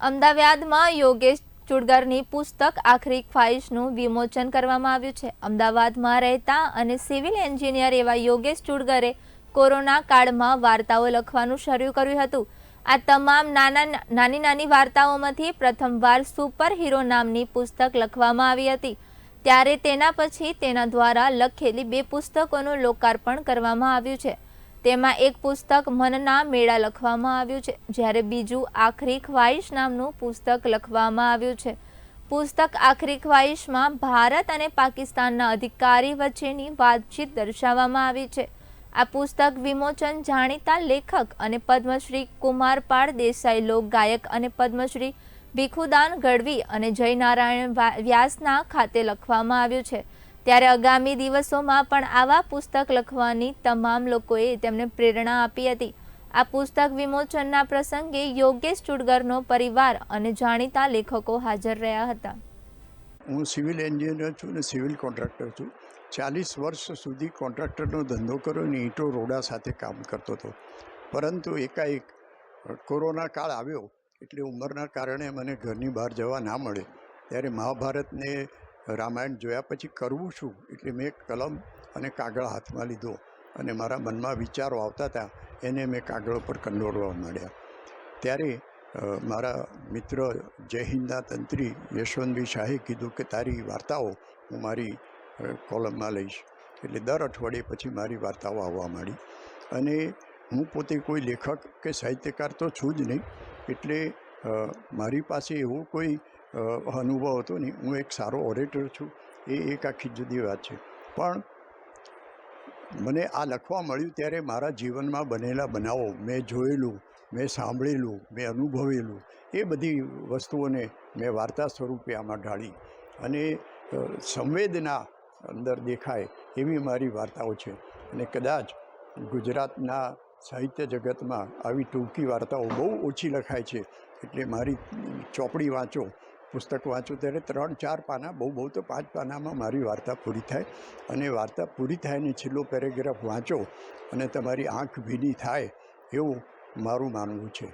અમદાવાદમાં યોગેશ ચુડગરની પુસ્તક આખરી ખ્વાહિશનું વિમોચન કરવામાં આવ્યું છે. અમદાવાદમાં રહેતા અને સિવિલ એન્જિનિયર એવા યોગેશ ચુડગરે કોરોના કાળમાં વાર્તાઓ લખવાનું શરૂ કર્યું હતું. આ તમામ નાના નાની નાની વાર્તાઓમાંથી પ્રથમવાર સુપર હીરો નામની પુસ્તક લખવામાં આવી હતી. ત્યારે તેના પછી તેના દ્વારા લખેલી બે પુસ્તકોનું લોકાર્પણ કરવામાં આવ્યું છે. તેમાં એક પુસ્તક મનના મેળા લખવામાં આવ્યું છે, જ્યારે બીજું આખરી ખ્વાહિશ નામનું પુસ્તક લખવામાં આવ્યું છે. પુસ્તક આખરી ખ્વાહિશમાં ભારત અને પાકિસ્તાનના અધિકારી વચ્ચેની વાતચીત દર્શાવવામાં આવી છે. આ પુસ્તક વિમોચન જાણીતા લેખક અને પદ્મશ્રી કુમારપાળ દેસાઈ લોક ગાયક અને પદ્મશ્રી ભીખુદાન ગઢવી અને જયનારાયણ વ્યાસના ખાતે લખવામાં આવ્યું છે. ત્યારે આગામી દિવસોમાં પણ આવા પુસ્તક લખવાની તમામ લોકોએ તેમને પ્રેરણા આપી હતી. આ પુસ્તક વિમોચનના પ્રસંગે યોગેશ ચુડગરનો પરિવાર અને જાણીતા લેખકો હાજર રહ્યા હતા. હું સિવિલ એન્જિનિયર છું અને સિવિલ કોન્ટ્રાક્ટર છું. ચાલીસ વર્ષ સુધી કોન્ટ્રાક્ટરનો ધંધો કર્યો અને ઈંટો રોડા સાથે કામ કરતો હતો. પરંતુ એકાએક કોરોના કાળ આવ્યો એટલે ઉંમરના કારણે મને ઘરની બહાર જવા ના મળે. ત્યારે મહાભારતને રામાયણ જોયા પછી કરવું શું? એટલે મેં કલમ અને કાગળ હાથમાં લીધો અને મારા મનમાં વિચારો આવતા હતા, એને મેં કાગળ પર કંડોળવા માંડ્યા. ત્યારે મારા મિત્ર જય હિન્દના તંત્રી યશવંતભાઈ શાહે કીધું કે, તારી વાર્તાઓ હું મારી કોલમમાં લઈશ. એટલે દર અઠવાડિયે પછી મારી વાર્તાઓ આવવા માંડી. અને હું પોતે કોઈ લેખક કે સાહિત્યકાર તો છું જ નહીં, એટલે મારી પાસે એવું કોઈ અનુભવ હતો નહીં હું એક સારો ઓરેટર છું, એ એક આખી જુદી વાત છે. પણ મને આ લખવા મળ્યું ત્યારે મારા જીવનમાં બનેલા બનાવો, મેં જોયેલું, મેં સાંભળેલું, મેં અનુભવેલું, એ બધી વસ્તુઓને મેં વાર્તા સ્વરૂપે આમાં ઢાળી. અને સંવેદના અંદર દેખાય એવી મારી વાર્તાઓ છે. અને કદાચ ગુજરાતના સાહિત્ય જગતમાં આવી ટૂંકી વાર્તાઓ બહુ ઓછી લખાય છે, એટલે મારી ચોપડી વાંચો પુસ્તક વાંચું ત્યારે ત્રણ ચાર પાના, બહુ બહુ તો પાંચ પાનામાં મારી વાર્તા પૂરી થાય. અને વાર્તા પૂરી થાય ને છેલ્લો પેરેગ્રાફ વાંચો અને તમારી આંખ ભીની થાય એવું મારું માનવું છે.